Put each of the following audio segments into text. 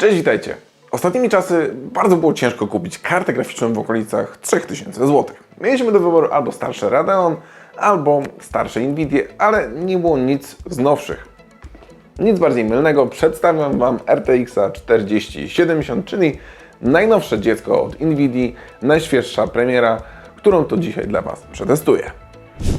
Cześć, witajcie. Ostatnimi czasy bardzo było ciężko kupić kartę graficzną w okolicach 3000 zł. Mieliśmy do wyboru albo starsze Radeon, albo starsze Nvidia, ale nie było nic z nowszych. Nic bardziej mylnego, przedstawiam Wam RTX 4070, czyli najnowsze dziecko od Nvidia, najświeższa premiera, którą to dzisiaj dla Was przetestuję.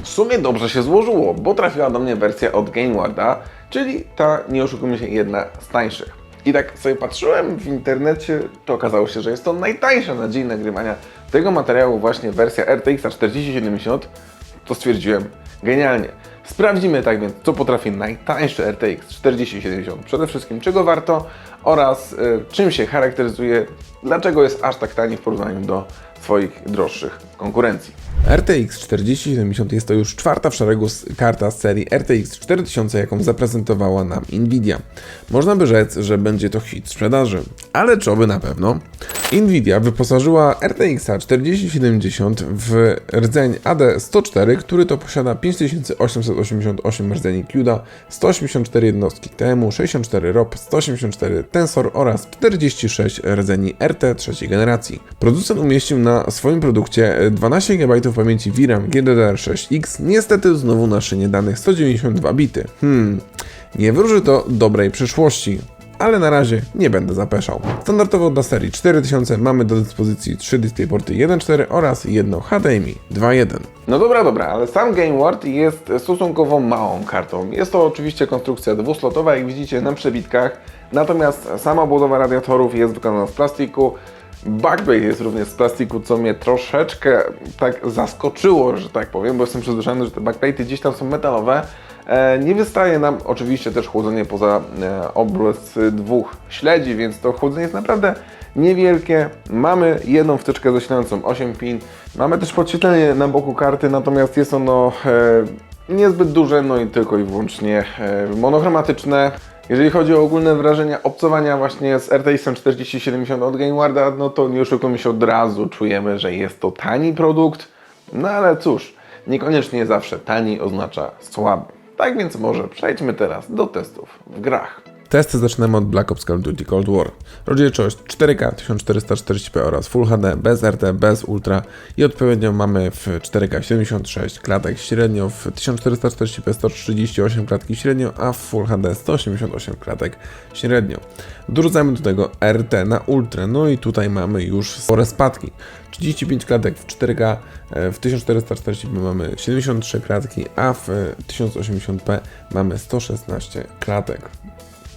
W sumie dobrze się złożyło, bo trafiła do mnie wersja od GameWarda, czyli ta, nie oszukujmy się, jedna z tańszych. I tak sobie patrzyłem w internecie, to okazało się, że jest to najtańsza na dzień nagrywania tego materiału właśnie wersja RTX 4070, to stwierdziłem genialnie. Sprawdzimy tak więc, co potrafi najtańszy RTX 4070, przede wszystkim czego warto oraz y, czym się charakteryzuje, dlaczego jest aż tak tani w porównaniu do swoich droższych konkurencji. RTX 4070 jest to już czwarta w szeregu karta z serii RTX 4000, jaką zaprezentowała nam Nvidia. Można by rzec, że będzie to hit sprzedaży, ale czy oby na pewno? Nvidia wyposażyła RTX 4070 w rdzeń AD104, który to posiada 5888 rdzeni CUDA, 184 jednostki TEMU, 64 ROP, 184 Tensor oraz 46 rdzeni RT trzeciej generacji. Producent umieścił na swoim produkcie 12 GB pamięci VRAM GDDR6X, niestety znowu na szynie danych 192 bity. Hmm, nie wróży to dobrej przyszłości ale na razie nie będę zapeszał. Standardowo dla serii 4000 mamy do dyspozycji 3 DisplayPorty 1.4 oraz jedno HDMI 2.1. No dobra, dobra, ale sam GameWard jest stosunkowo małą kartą. Jest to oczywiście konstrukcja dwuslotowa, jak widzicie na przebitkach, natomiast sama budowa radiatorów jest wykonana z plastiku. Backplate jest również z plastiku, co mnie troszeczkę tak zaskoczyło, że tak powiem, bo jestem przyzwyczajony, że te backplaty gdzieś tam są metalowe. E, Nie wystaje nam oczywiście też chłodzenie poza e, obrys dwóch śledzi, więc to chłodzenie jest naprawdę niewielkie. Mamy jedną wtyczkę zasilającą 8 pin. Mamy też podświetlenie na boku karty, natomiast jest ono e, niezbyt duże, no i tylko i wyłącznie monochromatyczne. Jeżeli chodzi o ogólne wrażenia obcowania właśnie z RTX 4070 od GameWarda, no to nie oszukujmy się od razu, czujemy, że jest to tani produkt, no ale cóż, niekoniecznie zawsze tani oznacza słaby. Tak więc może przejdźmy teraz do testów w grach. Testy zaczynamy od Black Ops Call of Duty Cold War. Rozdzielczość 4K 1440p oraz Full HD bez RT, bez Ultra i odpowiednio mamy w 4K 76 klatek średnio, w 1440p 138 klatki średnio, a w Full HD 188 klatek średnio. Dorzucamy do tego RT na Ultra, no i tutaj mamy już spore spadki. 35 klatek w 4K, e, w 1440p mamy 73 klatki, a w e, 1080p mamy 116 klatek.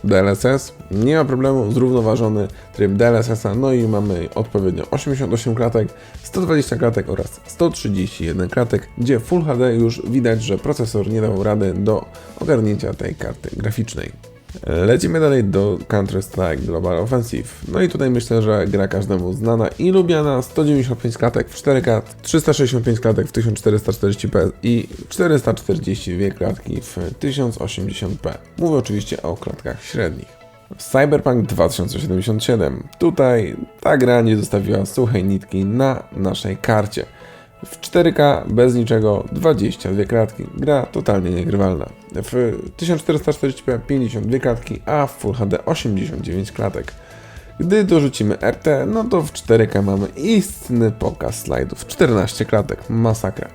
DLSS, nie ma problemu, zrównoważony tryb DLSS-a, no i mamy odpowiednio 88 klatek, 120 klatek oraz 131 klatek, gdzie Full HD już widać, że procesor nie dał rady do ogarnięcia tej karty graficznej. Lecimy dalej do Counter-Strike Global Offensive. No i tutaj myślę, że gra każdemu znana i lubiana. 195 klatek w 4K, 365 klatek w 1440p i 442 klatki w 1080p. Mówię oczywiście o klatkach średnich. Cyberpunk 2077. Tutaj ta gra nie zostawiła suchej nitki na naszej karcie. W 4K bez niczego 22 klatki. Gra totalnie niegrywalna. W 1440p 52 klatki, a w Full HD 89 klatek. Gdy dorzucimy RT, no to w 4K mamy istny pokaz slajdów. 14 klatek, masakra.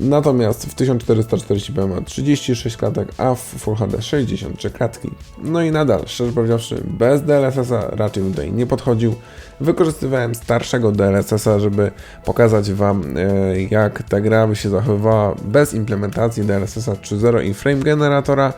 Natomiast w 1440p ma 36 klatek, a w Full HD 63 klatki. No i nadal, szczerze powiedziawszy, bez DLSS-a raczej tutaj nie podchodził. Wykorzystywałem starszego DLSS-a, żeby pokazać Wam, e, jak ta gra by się zachowywała bez implementacji DLSS-a 3.0 i frame generatora,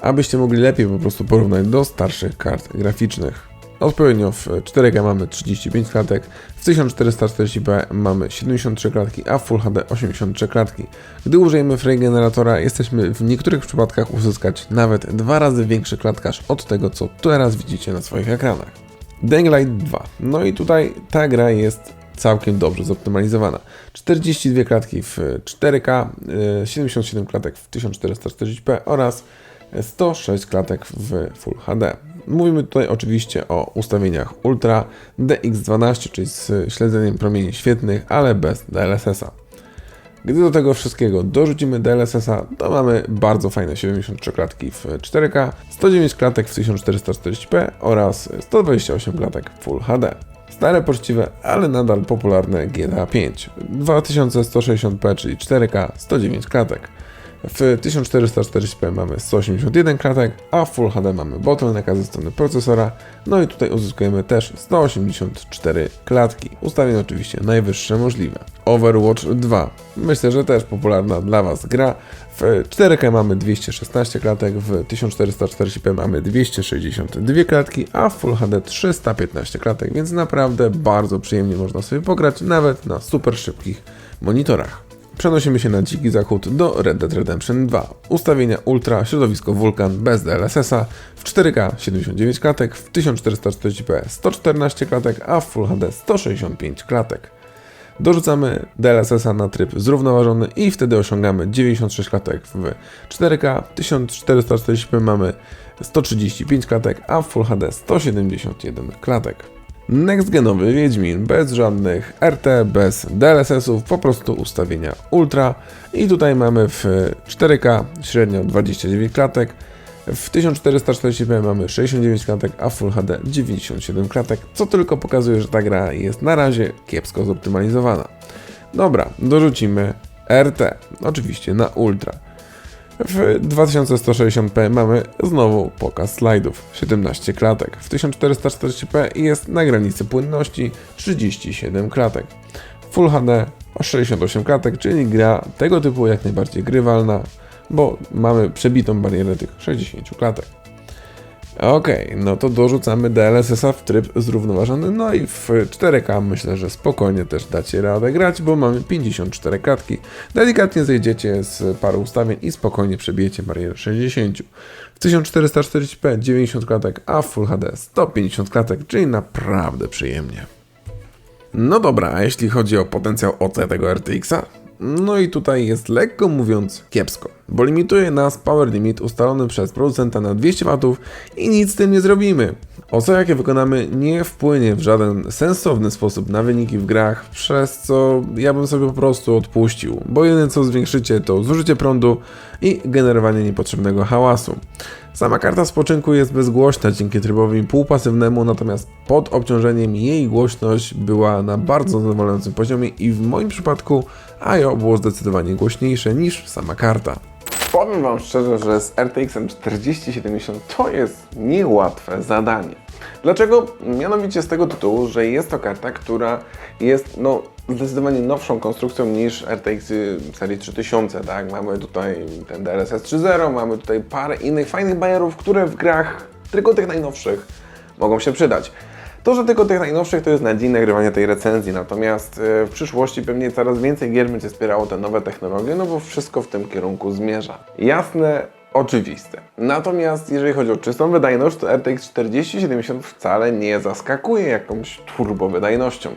abyście mogli lepiej po prostu porównać do starszych kart graficznych. Odpowiednio w 4K mamy 35 klatek, w 1440p mamy 73 klatki, a w Full HD 83 klatki. Gdy użyjemy frame generatora, jesteśmy w niektórych przypadkach uzyskać nawet dwa razy większy klatkarz od tego, co teraz widzicie na swoich ekranach. Dying Light 2. No i tutaj ta gra jest całkiem dobrze zoptymalizowana. 42 klatki w 4K, y, 77 klatek w 1440p oraz 106 klatek w Full HD. Mówimy tutaj oczywiście o ustawieniach Ultra DX12, czyli z śledzeniem promieni świetnych, ale bez DLSS-a. Gdy do tego wszystkiego dorzucimy DLSS-a, to mamy bardzo fajne 73 klatki w 4K, 109 klatek w 1440p oraz 128 klatek w Full HD. Stare, poczciwe, ale nadal popularne GTA 5. 2160p, czyli 4K, 109 klatek. W 1440p mamy 181 klatek, a w Full HD mamy bottlenecka ze strony procesora, no i tutaj uzyskujemy też 184 klatki. Ustawienie oczywiście najwyższe możliwe. Overwatch 2. Myślę, że też popularna dla Was gra. W 4K mamy 216 klatek, w 1440p mamy 262 klatki, a w Full HD 315 klatek, więc naprawdę bardzo przyjemnie można sobie pograć, nawet na super szybkich monitorach. Przenosimy się na dziki zachód do Red Dead Redemption 2. Ustawienia Ultra, środowisko Vulkan bez DLSS-a, w 4K 79 klatek, w 1440p 114 klatek, a w Full HD 165 klatek. Dorzucamy DLSS-a na tryb zrównoważony i wtedy osiągamy 96 klatek w 4K, w 1440p mamy 135 klatek, a w Full HD 171 klatek. Next genowy Wiedźmin, bez żadnych RT, bez DLSS-ów, po prostu ustawienia Ultra. I tutaj mamy w 4K średnio 29 klatek, w 1440p mamy 69 klatek, a w Full HD 97 klatek, co tylko pokazuje, że ta gra jest na razie kiepsko zoptymalizowana. Dobra, dorzucimy RT, oczywiście na Ultra. W 2160p mamy znowu pokaz slajdów, 17 klatek. W 1440p jest na granicy płynności 37 klatek. Full HD o 68 klatek, czyli gra tego typu jak najbardziej grywalna, bo mamy przebitą barierę tych 60 klatek. Ok, no to dorzucamy DLSS-a w tryb zrównoważony, no i w 4K myślę, że spokojnie też dacie radę grać, bo mamy 54 klatki. Delikatnie zejdziecie z paru ustawień i spokojnie przebijecie barierę 60. W 1440p 90 klatek, a w Full HD 150 klatek, czyli naprawdę przyjemnie. No dobra, a jeśli chodzi o potencjał OC tego RTX-a? No i tutaj jest lekko mówiąc kiepsko, bo limituje nas power limit ustalony przez producenta na 200 W i nic z tym nie zrobimy. OC jakie wykonamy nie wpłynie w żaden sensowny sposób na wyniki w grach, przez co ja bym sobie po prostu odpuścił, bo jedyne co zwiększycie to zużycie prądu i generowanie niepotrzebnego hałasu. Sama karta spoczynku jest bezgłośna dzięki trybowi półpasywnemu, natomiast pod obciążeniem jej głośność była na bardzo zadowalającym poziomie i w moim przypadku IO było zdecydowanie głośniejsze niż sama karta. Powiem Wam szczerze, że z RTX 4070 to jest niełatwe zadanie. Dlaczego? Mianowicie z tego tytułu, że jest to karta, która jest no, zdecydowanie nowszą konstrukcją niż RTX serii 3000, tak? Mamy tutaj ten DLSS 3.0, mamy tutaj parę innych fajnych bajerów, które w grach tylko tych najnowszych mogą się przydać. To, że tylko tych najnowszych to jest na dzień nagrywania tej recenzji, natomiast e, w przyszłości pewnie coraz więcej gier będzie wspierało te nowe technologie, no bo wszystko w tym kierunku zmierza. Jasne, oczywiste. Natomiast jeżeli chodzi o czystą wydajność, to RTX 4070 wcale nie zaskakuje jakąś turbo wydajnością.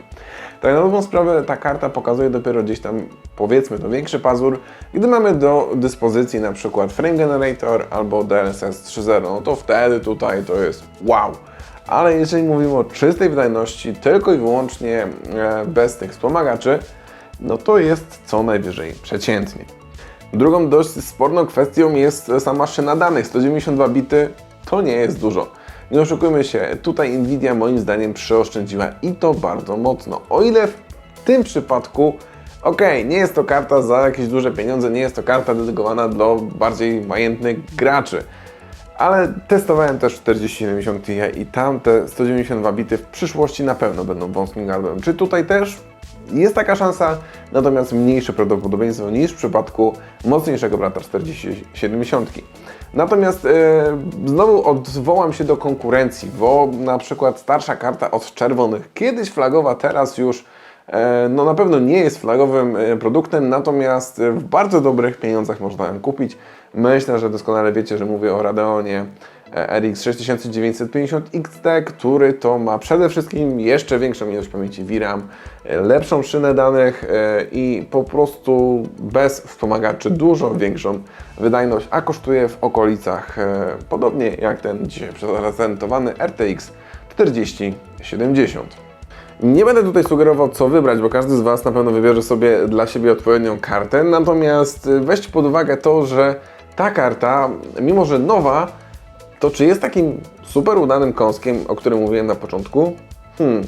Tak na dobrą sprawę ta karta pokazuje dopiero gdzieś tam, powiedzmy to większy pazur, gdy mamy do dyspozycji na przykład Frame Generator albo DLSS 3.0, no to wtedy tutaj to jest wow. Ale jeżeli mówimy o czystej wydajności, tylko i wyłącznie e, bez tych wspomagaczy, no to jest co najwyżej przeciętnie. Drugą dość sporną kwestią jest sama szyna danych. 192 bity to nie jest dużo. Nie oszukujmy się, tutaj Nvidia moim zdaniem przeoszczędziła i to bardzo mocno. O ile w tym przypadku, ok, nie jest to karta za jakieś duże pieniądze, nie jest to karta dedykowana do bardziej majętnych graczy. Ale testowałem też 4070 Ti i tam te 192 bity w przyszłości na pewno będą wąskim gardłem. Czy tutaj też? Jest taka szansa, natomiast mniejsze prawdopodobieństwo niż w przypadku mocniejszego brata 4070. Natomiast e, znowu odwołam się do konkurencji, bo na przykład starsza karta od czerwonych, kiedyś flagowa, teraz już no na pewno nie jest flagowym e, produktem, natomiast w bardzo dobrych pieniądzach można ją kupić. Myślę, że doskonale wiecie, że mówię o Radeonie RX 6950 XT, który to ma przede wszystkim jeszcze większą ilość pamięci VRAM, lepszą szynę danych e, i po prostu bez wspomagaczy dużo większą wydajność, a kosztuje w okolicach e, podobnie jak ten dzisiaj prezentowany RTX 4070. Nie będę tutaj sugerował, co wybrać, bo każdy z Was na pewno wybierze sobie dla siebie odpowiednią kartę. Natomiast weźcie pod uwagę to, że ta karta, mimo że nowa, to czy jest takim super udanym kąskiem, o którym mówiłem na początku? Hmm,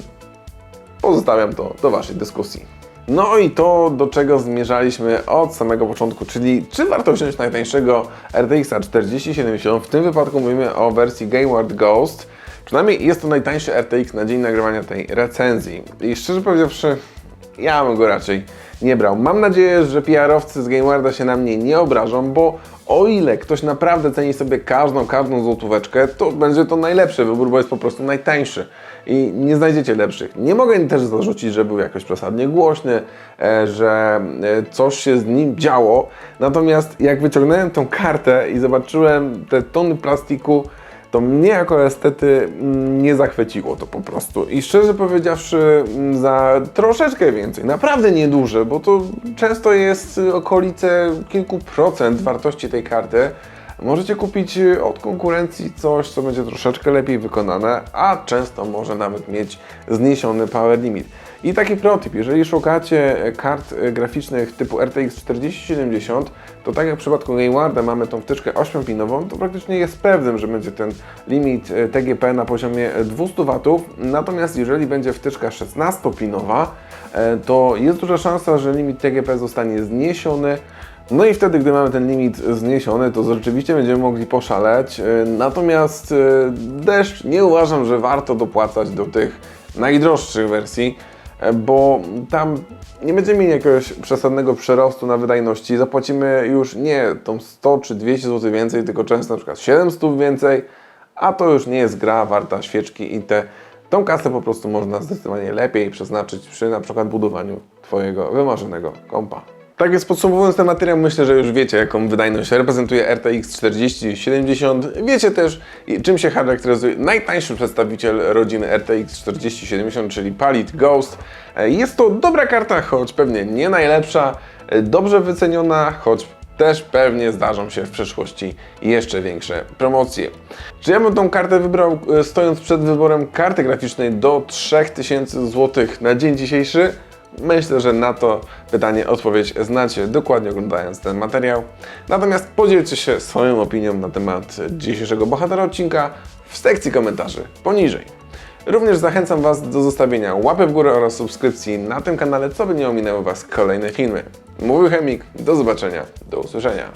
pozostawiam to do Waszej dyskusji. No i to, do czego zmierzaliśmy od samego początku, czyli czy warto wziąć najtańszego RTX 4070, w tym wypadku mówimy o wersji Gayward Ghost. Przynajmniej jest to najtańszy RTX na dzień nagrywania tej recenzji. I szczerze powiedziawszy, ja bym go raczej nie brał. Mam nadzieję, że PR-owcy z Gamewarda się na mnie nie obrażą, bo o ile ktoś naprawdę ceni sobie każdą, każdą złotóweczkę, to będzie to najlepszy wybór, bo jest po prostu najtańszy i nie znajdziecie lepszych. Nie mogę też zarzucić, że był jakoś przesadnie głośny, e, że e, coś się z nim działo. Natomiast jak wyciągnąłem tą kartę i zobaczyłem te tony plastiku, to mnie jako estety mm, nie zachwyciło to po prostu. I szczerze powiedziawszy, mm, za troszeczkę więcej, naprawdę nieduże, bo to często jest okolice kilku procent wartości tej karty, możecie kupić y, od konkurencji coś, co będzie troszeczkę lepiej wykonane, a często może nawet mieć zniesiony power limit. I taki protip, jeżeli szukacie kart e, graficznych typu RTX 4070, to tak jak w przypadku Gamewarda mamy tą wtyczkę 8-pinową, to praktycznie jest pewnym, że będzie ten limit e, TGP na poziomie 200 W. Natomiast jeżeli będzie wtyczka 16-pinowa, e, to jest duża szansa, że limit TGP zostanie zniesiony. No i wtedy, gdy mamy ten limit zniesiony, to rzeczywiście będziemy mogli poszaleć. Natomiast deszcz nie uważam, że warto dopłacać do tych najdroższych wersji, bo tam nie będziemy mieli jakiegoś przesadnego przerostu na wydajności. Zapłacimy już nie tą 100 czy 200 zł więcej, tylko często na przykład 700 więcej, a to już nie jest gra warta świeczki i te Tą kasę po prostu można zdecydowanie lepiej przeznaczyć przy na przykład budowaniu Twojego wymarzonego kompa. Tak więc podsumowując ten materiał, myślę, że już wiecie, jaką wydajność reprezentuje RTX 4070. Wiecie też, czym się charakteryzuje najtańszy przedstawiciel rodziny RTX 4070, czyli Palit Ghost. E, Jest to dobra karta, choć pewnie nie najlepsza, e, dobrze wyceniona, choć też pewnie zdarzą się w przyszłości jeszcze większe promocje. Czy ja bym tą kartę wybrał e, stojąc przed wyborem karty graficznej do 3000 zł na dzień dzisiejszy? Myślę, że na to pytanie odpowiedź znacie dokładnie oglądając ten materiał. Natomiast podzielcie się swoją opinią na temat dzisiejszego bohatera odcinka w sekcji komentarzy poniżej. Również zachęcam Was do zostawienia łapy w górę oraz subskrypcji na tym kanale, co by nie ominęło Was kolejne filmy. Mówił Chemik, do zobaczenia, do usłyszenia.